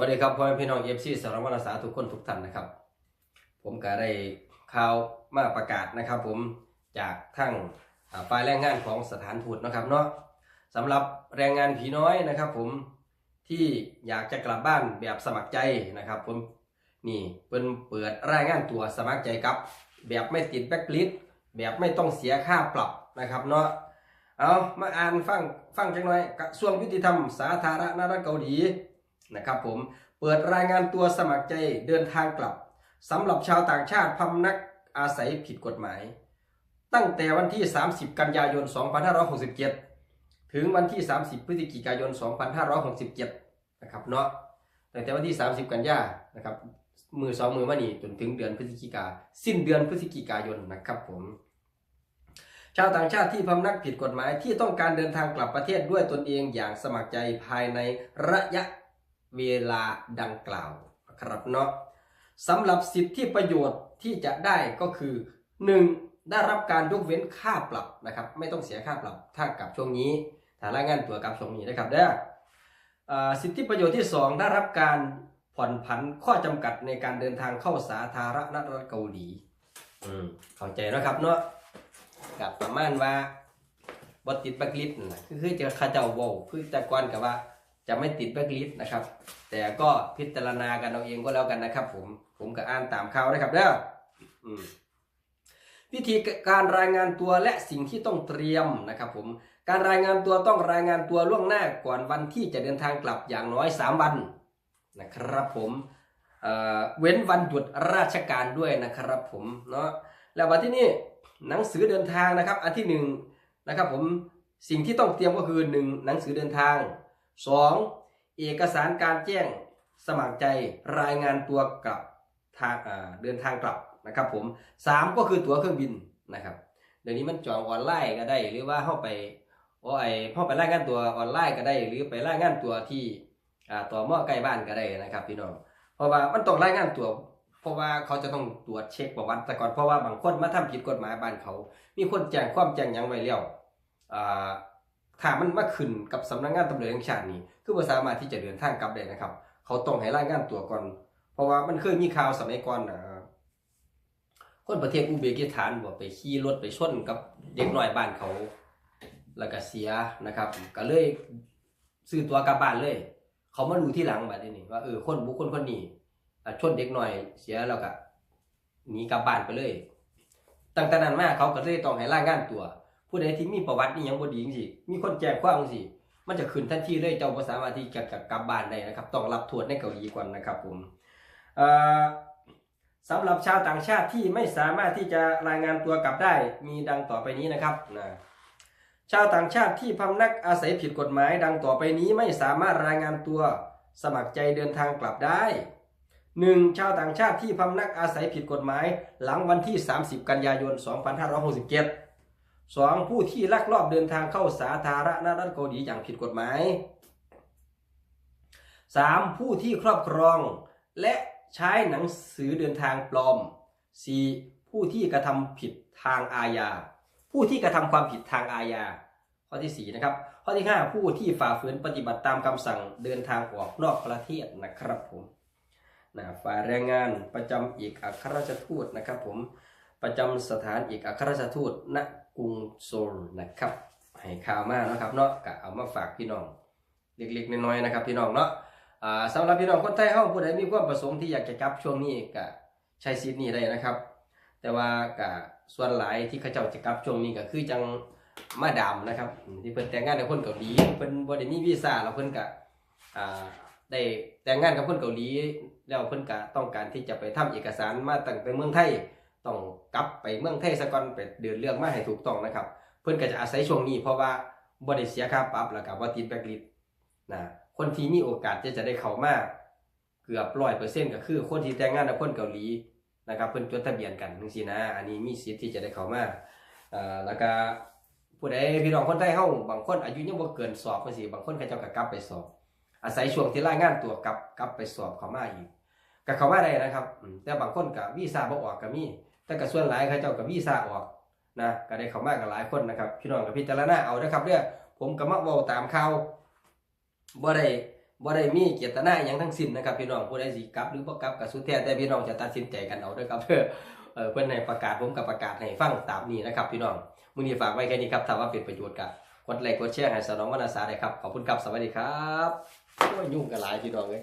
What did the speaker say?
วัสดีครับพ่อแม่พี่น้องเอฟซีสารวัตรสาทุกคนทุกท่านนะครับ ผมก็ได้ข่าวมาประกาศนะครับ ผมจากทั้งฝ่ายแรงงานของสถานทูตนะครับเนาะสำหรับแรงงานผีน้อยนะครับ ผมที่อยากจะกลับบ้านแบบสมัครใจนะครับ ผมนี่เป็นเปิดรายงานตัวสมัครใจกับ แบบไม่ติดแบ็คลิสต์แบบไม่ต้องเสียค่าปรับนะครับเนาะเอามาอ่านฟังฟังจังหน่อยกระทรวงยุติธรรมสาธารณรัฐเกาหลี นะครับผมเปิดรายงานตัวสมัครใจเดินทางกลับสำหรับชาวต่างชาติพำนักอาศัยผิดกฎหมาย ตั้งแต่วันที่ 30 กันยายน 2567 ถึงวันที่ 30 พฤศจิกายน 2567 นะครับเนาะตั้งแต่วันที่ 30 กันยานะครับมือสองมือมานี่จนถึงเดือนพฤศจิกาสิ้นเดือนพฤศจิกายนนะครับผมชาวต่างชาติที่พำนักผิดกฎหมายที่ต้องการเดินทางกลับประเทศด้วยตนเองอย่างสมัครใจภายในระยะ เวลาดังกล่าวครับเนาะสำหรับสิทธิประโยชน์ที่จะได้ก็คือ 1. ได้รับการยกเว้นค่าปรับนะครับ ไม่ต้องเสียค่าปรับถ้ากับช่วงนี้ถ้ารายงานตัวกับช่วงนี้นะครับเด้อสิทธิประโยชน์ที่ 2 ได้รับการผ่อนผันข้อจำกัดในการเดินทางเข้าสาธารณรัฐเกาหลีอืมเข้าใจนะครับเนาะกับประมาณว่าบติดบักลิสต์นั่นล่ะคือคือจะข้าเจ้าว้าคือแต่ก่อนกับว่า จะไม่ติดแบ็กลิสต์นะครับ แต่ก็พิจารณากันเอาเองก็แล้วกันนะครับ ผมผมก็อ่านตามข่าวนะครับเด้อวิธีการรายงานตัวและสิ่งที่ต้องเตรียมนะครับ ผมการรายงานตัวต้องรายงานตัวล่วงหน้าก่อนวันที่จะเดินทางกลับอย่างน้อย 3 วันนะครับผมเเว้นวันหยุดราชการด้วยนะครับ ผมเนาะแล้ววันที่นี่หนังสือเดินทางนะครับ อันที่หนึ่งนะครับผมสิ่งที่ต้องเตรียมก็คือหนึ่งหนังสือเดินทาง 2. เอกสารการแจ้งสมัครใจรายงานตัวกลับทางเดินทางกลับนะครับผม 3 ก็คือตั๋วเครื่องบินนะครับเดี๋ยวนี้มันจองออนไลน์ก็ได้ หรือว่าเข้าไปโอ้ไอเข้าไปรายงานตัวออนไลน์ก็ได้ หรือไปรายงานตัวที่ต่อหม้อใกล้บ้านก็ได้นะครับพี่น้องเพราะว่ามันต้องรายงานตัวเพราะว่าเขาจะต้องตรวจเช็คประวัติแต่ก่อนเพราะว่าบางคนมาทำผิดกฎหมายบ้านเขา มีคนแจ้งความแจ้งยังไว้แล้วอ่า ถ้ามันมาขึ้นกับสำนักงานตำรวจแห่งชาตินี่คือบ่สามารถที่จะเดินทางกลับได้นะครับ เขาต้องให้รายงานตัวก่อน เพราะว่ามันเคยมีข่าวสมัยก่อนนะคนประเทศอุเบกิสถานบ่ไปขี่รถไปชนกับเด็กน้อยบ้านเขาแล้วก็เสียนะครับ ก็เลยซื้อตัวกลับบ้านเลย เขามาดูที่หลังบัดนี้ว่าเออคนบุคคลคนนี้ชนเด็กน้อยเสียแล้วก็หนีกลับบ้านไปเลยตั้งแต่นั้นมาเขาก็เลยต้องให้รายงานตัว ผู้ใดที่มีประวัตินี่ยังบ่ดีจังซี่มีคนแจ้งความจังมันจะขึ้นทันทีเลยเจ้าบ่สามารถที่จะกลับบ้านได้นะครับ ต้องรับโทษในเกาหลีก่อนนะครับผมเอ่อสำหรับชาวต่างชาติที่ไม่สามารถที่จะรายงานตัวกลับได้มีดังต่อไปนี้นะครับนะชาวต่างชาติที่พำนักอาศัยผิดกฎหมายดังต่อไปนี้ไม่สามารถรายงานตัวสมัครใจเดินทางกลับได้ 1. ชาวต่างชาติที่พำนักอาศัยผิดกฎหมาย หลังวันที่ 30 กันยายน 2567 สองผู้ที่ลักลอบเดินทางเข้าสาธารณรัฐเกาหลีอย่างผิดกฎหมาย 3. ผู้ที่ครอบครอง และใช้หนังสือเดินทางปลอม 4. ผู้ที่กระทำผิดทางอาญา ผู้ที่กระทำความผิดทางอาญา ข้อที่ 4 นะครับ ข้อที่ 5 ผู้ที่ฝ่าฝืนปฏิบัติตามคำสั่งเดินทางออกนอกประเทศนะครับผมนะฝ่ายแรงงานประจำเอกอัครราชทูตนะครับผมประจำสถานเอกอัครราชทูตณ กรุงโซลนะครับให้ข่าวมากนะครับเนาะก็เอามาฝากพี่น้องเล็กๆน้อยๆนะครับ พี่น้องเนาะสำหรับพี่น้องคนไทยเฮาผู้ใดมีความประสงค์ที่อยากจะกลับช่วงนี้ก็ใช้สิทธิ์นี้ได้นะครับ แต่ว่าก็ส่วนหลายที่เขาเจ้าจะกลับช่วงนี้ก็คือจังมาดามนะครับ ที่เพิ่นแต่งงานกับคนเกาหลีเพิ่นบ่ได้มีวีซ่าแล้วเพิ่นก็ได้แต่งงานกับคนเกาหลีแล้วเพิ่นก็ต้องการที่จะไปทำเอกสารมาตั้งแต่เมืองไทย ต้องกลับไปเมืองไทยซะก่อนไปเดินเรื่องมาให้ถูกต้องนะครับ เพิ่อนก็จะอาศัยช่วงนี้เพราะว่าบ่ได้เสียค่าปรับแล้วก็บ่ติดแบล็คลิสต์นะคนที่มีโอกาสที่จะได้เข้ามาเกือบ100%ก็คือคนที่แต่งงานกับคนเกาหลีนะครับเพิ่นจดทะเบียนกันจังซี่นะ อันนี้มีสิทธิ์ที่จะได้เข้ามาเอ่อแล้วก็ผู้ใดพี่น้องคนไทยเฮาบางคนอายุยังบ่เกินสอบจังซี่บางคนเขาเจ้าก็กลับไปสอบ อาศัยช่วงที่รายงานตัวกลับกลับไปสอบเข้ามาอีก ก็เข้ามาได้นะครับแต่บางคนก็วีซ่าบ่ออกก็มีแต่ก็ส่วนหลายเขาเจ้ากับวีซ่าออกนะก็ได้เข้ามากันหลายคนนะครับพี่น้องกับพิจารณาเอานะครับเด้อผมก็มาเว้าตามข่าวบ่ได้บ่ได้มีเจตนาอหย่างทั้งสิ้นนะครับพี่น้องผู้ใดสิกลับหรือบ่กลับก็สุดแท้แต่พี่น้องจะตัดสินใจกันเอาเด้ครับเด้อเอเพิ่อนให้ประกาศผมก็ประกาศให้ฟังตามนี้นะครับพี่น้องมื้อนี้ฝากไว้แค่นี้ครับถ้าว่าเป็นประโยชน์ก็กดไลค์กดแชร์ให้สนองวรรณสาได้ครับขอบคุณครับสวัสดีครับโอ้ยยุ่งกันหลายพี่น้องเอ้ย